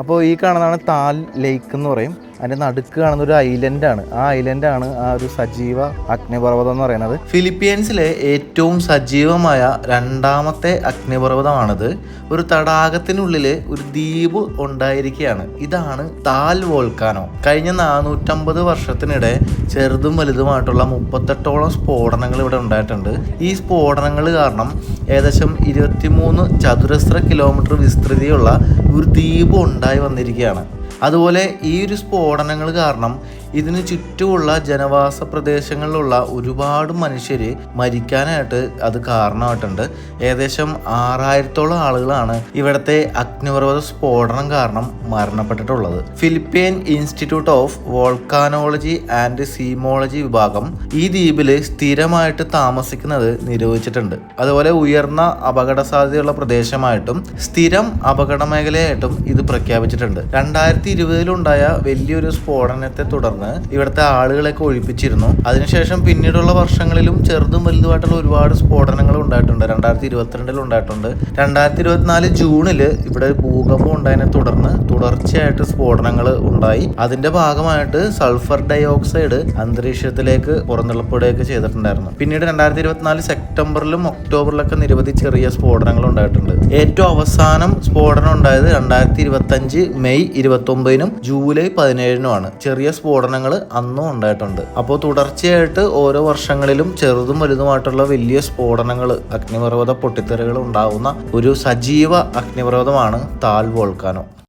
അപ്പോൾ ഈ കാണുന്നതാണ് താൽ ലേക്ക് എന്ന് പറയും. അതിന്റെ നടുക്ക് കാണുന്ന ഒരു ആണ്. ആ ഐലൻഡ് ആണ് ആ ഒരു സജീവ അഗ്നിപർവതം എന്ന് പറയുന്നത്. ഫിലിപ്പീൻസിലെ ഏറ്റവും സജീവമായ രണ്ടാമത്തെ അഗ്നിപർവതമാണിത്. ഒരു തടാകത്തിനുള്ളിൽ ഒരു ദ്വീപ് ഉണ്ടായിരിക്കുകയാണ്. ഇതാണ് താൽ വോൾക്കാനോ. കഴിഞ്ഞ നാനൂറ്റമ്പത് വർഷത്തിനിടെ ചെറുതും വലുതുമായിട്ടുള്ള മുപ്പത്തെട്ടോളം സ്ഫോടനങ്ങൾ ഇവിടെ ഉണ്ടായിട്ടുണ്ട്. ഈ സ്ഫോടനങ്ങൾ കാരണം ഏകദേശം ഇരുപത്തിമൂന്ന് ചതുരശ്ര കിലോമീറ്റർ വിസ്തൃതിയുള്ള ഒരു ദ്വീപ് ഉണ്ടായി വന്നിരിക്കുകയാണ്. അതുപോലെ ഈ ഒരു സ്ഫോടനങ്ങൾ കാരണം ഇതിന് ചുറ്റുമുള്ള ജനവാസ പ്രദേശങ്ങളിലുള്ള ഒരുപാട് മനുഷ്യർ മരിക്കാനായിട്ട് അത് കാരണമായിട്ടുണ്ട്. ഏകദേശം ആറായിരത്തോളം ആളുകളാണ് ഇവിടുത്തെ അഗ്നിപർവത സ്ഫോടനം കാരണം മരണപ്പെട്ടിട്ടുള്ളത്. Philippine institute of volcanology and seismology വിഭാഗം ഈ ദ്വീപിൽ സ്ഥിരമായിട്ട് താമസിക്കുന്നത് നിരോധിച്ചിട്ടുണ്ട്. അതുപോലെ ഉയർന്ന അപകട സാധ്യതയുള്ള പ്രദേശമായിട്ടും സ്ഥിരം അപകട മേഖലയായിട്ടും ഇത് പ്രഖ്യാപിച്ചിട്ടുണ്ട്. രണ്ടായിരത്തി ഇരുപതിലുണ്ടായ വലിയൊരു സ്ഫോടനത്തെ തുടർന്ന് ഇവിടുത്തെ ആളുകളെയൊക്കെ ഒഴിപ്പിച്ചിരുന്നു. അതിനുശേഷം പിന്നീടുള്ള വർഷങ്ങളിലും ചെറുതും വലുതുമായിട്ടുള്ള ഒരുപാട് സ്ഫോടനങ്ങൾ ഉണ്ടായിട്ടുണ്ട്. രണ്ടായിരത്തി ഇരുപത്തിരണ്ടിൽ ഉണ്ടായിട്ടുണ്ട്. രണ്ടായിരത്തി ഇരുപത്തിനാല് ജൂണിൽ ഇവിടെ ഭൂകമ്പം ഉണ്ടായതിനെ തുടർന്ന് തുടർച്ചയായിട്ട് സ്ഫോടനങ്ങൾ ഉണ്ടായി. അതിന്റെ ഭാഗമായിട്ട് സൾഫർ ഡൈ ഓക്സൈഡ് അന്തരീക്ഷത്തിലേക്ക് പുറന്തള്ളപ്പെടുകയൊക്കെ ചെയ്തിട്ടുണ്ടായിരുന്നു. പിന്നീട് രണ്ടായിരത്തി ഇരുപത്തിനാല് സെപ്റ്റംബറിലും ഒക്ടോബറിലൊക്കെ നിരവധി ചെറിയ സ്ഫോടനങ്ങൾ ഉണ്ടായിട്ടുണ്ട്. ഏറ്റവും അവസാനം സ്ഫോടനം ഉണ്ടായത് രണ്ടായിരത്തി ഇരുപത്തി അഞ്ച് മെയ് ഇരുപത്തി ഒമ്പതിനും ജൂലൈ പതിനേഴിനുമാണ്. ചെറിയ സ്ഫോടനങ്ങൾ അന്നും ഉണ്ടായിട്ടുണ്ട്. അപ്പോൾ തുടർച്ചയായിട്ട് ഓരോ വർഷങ്ങളിലും ചെറുതും വലുതുമായിട്ടുള്ള വലിയ സ്ഫോടനങ്ങൾ അഗ്നിപർവത പൊട്ടിത്തെറികൾ ഉണ്ടാവുന്ന ഒരു സജീവ അഗ്നിപർവതമാണ് താൽ വോൾക്കാനോ